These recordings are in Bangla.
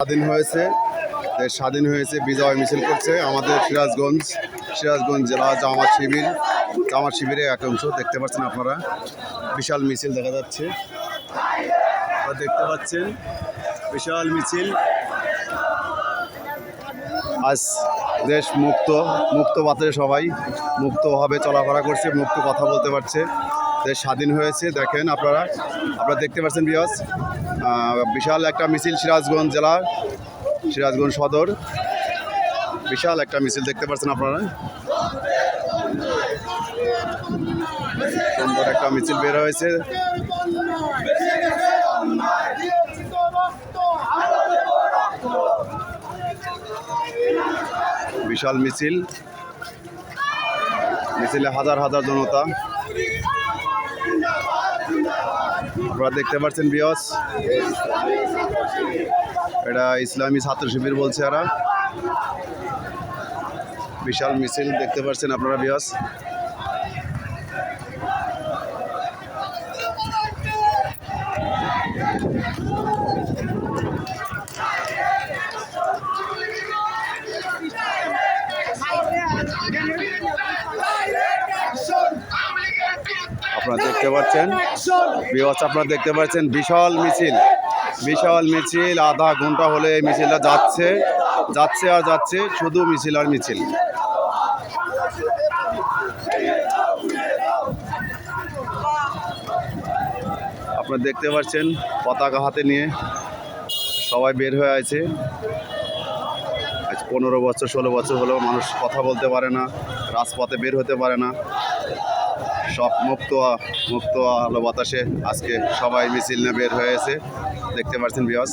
স্বাধীন হয়েছে স্বাধীন হয়েছে, বিজয় মিছিল করছে আমাদের সিরাজগঞ্জ সিরাজগঞ্জ জেলা জামাত শিবির। জামাত শিবিরের এক অংশ, দেখতে পাচ্ছেন আপনারা, বিশাল মিছিল দেখা যাচ্ছে। দেখতে পাচ্ছেন, বিশাল মিছিল। আজ দেশ মুক্ত মুক্ত বাতাসে সবাই মুক্তভাবে চলাফেরা করছে, মুক্ত কথা বলতে পারছে। স্বাধীন হয়েছে, দেখেন আপনারা। আপনারা দেখতে পাচ্ছেন বিয়াস বিশাল একটা মিছিল সিরাজগঞ্জ জেলার, সিরাজগঞ্জ সদর। বিশাল একটা মিছিল দেখতে পাচ্ছেন আপনারা। সুন্দর একটা মিছিল বের হয়েছে। বিশাল মিছিল। মিছিলে হাজার হাজার জনতা। আপনারা দেখতে পাচ্ছেন বিয়স এটা ইসলামী ছাত্র শিবির বলছে এরা। বিশাল মিছিল, দেখতে পাচ্ছেন আপনারা বিয়স দেখতে পাচ্ছেন। বিহস আপনারা দেখতে পাচ্ছেন, বিশাল মিছিল। বিশাল মিছিল, আধা ঘণ্টা হলে এই মিছিলটা যাচ্ছে যাচ্ছে আর যাচ্ছে, শুধু মিছিল আর মিছিল। আপনারা দেখতে পাচ্ছেন, পতাকা হাতে নিয়ে সবাই বের হয়ে আছে। আজ পনেরো বছর, ষোলো বছর হলেও মানুষ কথা বলতে পারে না, রাজপথে বের হতে পারে না। সব মুক্ত মুক্ত আলো বাতাসে আজকে সবাই মিছিল নিয়ে বের হয়েছে। দেখতে পাচ্ছেন বিয়াস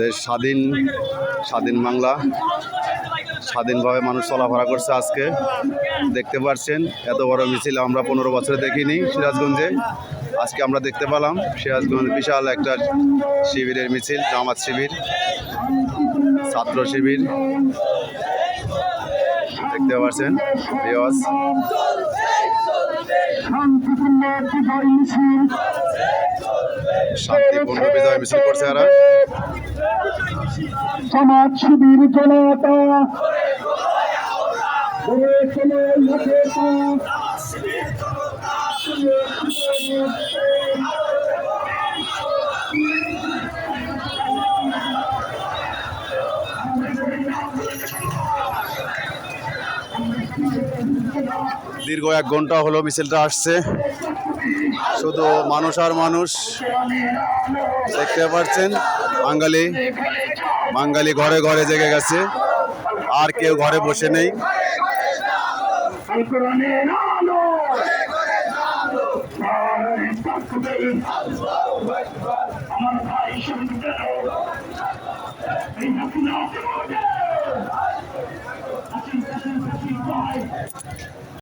দেশ স্বাধীন স্বাধীন বাংলা, স্বাধীনভাবে মানুষ চলাফেরা করছে আজকে। দেখতে পাচ্ছেন এত বড় মিছিল আমরা পনেরো বছরে দেখিনি সিরাজগঞ্জে। আজকে আমরা দেখতে পেলাম, সিরাজগঞ্জ বিশাল একটা শিবিরের মিছিল, জামাত শিবির, ছাত্র শিবির। দেখতে পাচ্ছেন মিছিল শান্তিপূর্ণ বিজয় মিছিল করছে এরা। সমাজ শিবির জনতা। দীর্ঘ এক ঘণ্টা হলো মিছিলটা আসছে। শুধু মানুষ আর মানুষ, দেখতে পাচ্ছেন, বাঙালি বাঙালি ঘরে ঘরে জেগে গেছে, আর কেউ ঘরে বসে নেই।